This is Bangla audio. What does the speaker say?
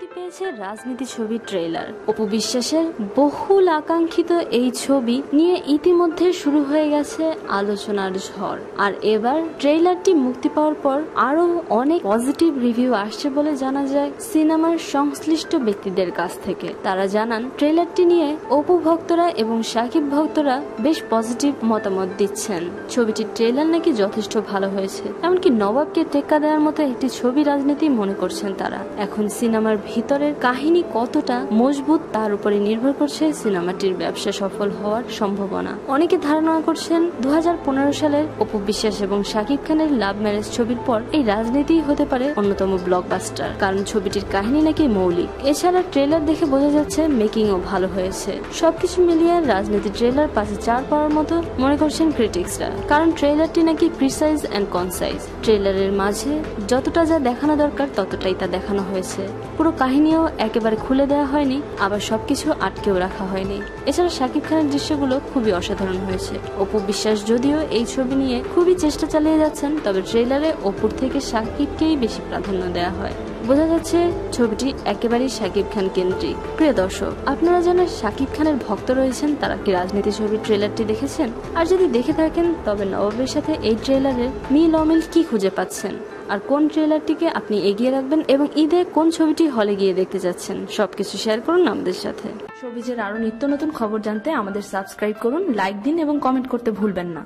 মুক্তি পেয়েছে রাজনীতি ছবির ট্রেলার অপু বিশ্বাসের বহুল আকাঙ্ক্ষিত এই ছবি নিয়ে ইতিমধ্যে শুরু হয়ে গেছে আলোচনার ঝড়। আর এবার ট্রেলারটি মুক্তি পাওয়ার পর আরও অনেক পজিটিভ রিভিউ আসছে বলে জানা যায় সিনেমার সংশ্লিষ্ট ব্যক্তিদের কাছ থেকে। তারা জানান ট্রেলারটি নিয়ে অপু ভক্তরা এবং সাকিব ভক্তরা বেশ পজিটিভ মতামত দিচ্ছেন। ছবিটির ট্রেলার নাকি যথেষ্ট ভালো হয়েছে, এমনকি নবাবকে টেক্কা দেওয়ার মতো একটি ছবি রাজনীতি মনে করছেন তারা। এখন সিনেমার ভিতরের কাহিনী কতটা মজবুত তার উপরে নির্ভর করছে সিনেমাটির ব্যবসা সফল হওয়ার সম্ভাবনা। অনেকে ধারণা করছেন দু হাজার পনেরো সালের অপু বিশ্বাস এবং শাকিব খানের লাভ ম্যারেজ ছবির পর এই রাজনীতি হতে পারে অন্যতম ব্লকবাস্টার কারণ ছবিটির কাহিনী নাকি মৌলিক। এছাড়া ট্রেলার দেখে বোঝা যাচ্ছে মেকিংও ভালো হয়েছে। সবকিছু মিলিয়ে রাজনীতি ট্রেলার পাশে চার পাওয়ার মতো মনে করছেন ক্রিটিক্সরা কারণ ট্রেলারটি নাকি প্রিসাইজ অ্যান্ড কনসাইজ ট্রেলারের মাঝে যতটা যা দেখানো দরকার ততটাই তা দেখানো হয়েছে। পুরো কাহিনীও একেবারে খুলে দেওয়া হয়নি, আবার সবকিছু আটকেও রাখা হয়নি। এছাড়া শাকিব খানের দৃশ্যগুলো খুবই অসাধারণ হয়েছে। অপু বিশ্বাস যদিও এই ছবি নিয়ে খুবই চেষ্টা চালিয়ে যাচ্ছেন, তবে ট্রেলারে অপুর থেকে শাকিবকেই বেশি প্রাধান্য দেওয়া হয়। বোঝা যাচ্ছে ছবিটি একেবারেই শাকিব খান কেন্দ্রিক। প্রিয় দর্শক, আপনারা যারা শাকিব খানের ভক্ত রয়েছেন তারা কি রাজনীতি ছবির ট্রেলারটি দেখেছেন? আর যদি দেখে থাকেন, তবে নবাবের সাথে এই ট্রেলারের মিল অমিল কি খুঁজে পাচ্ছেন? আর কোন ট্রেলারটিকে আপনি এগিয়ে রাখবেন এবং ঈদে কোন ছবিটি হলে গিয়ে দেখতে যাচ্ছেন? সবকিছু শেয়ার করুন আমাদের সাথে। সবিজের আরও নিত্য নতুন খবর জানতে আমাদের সাবস্ক্রাইব করুন, লাইক দিন এবং কমেন্ট করতে ভুলবেন না।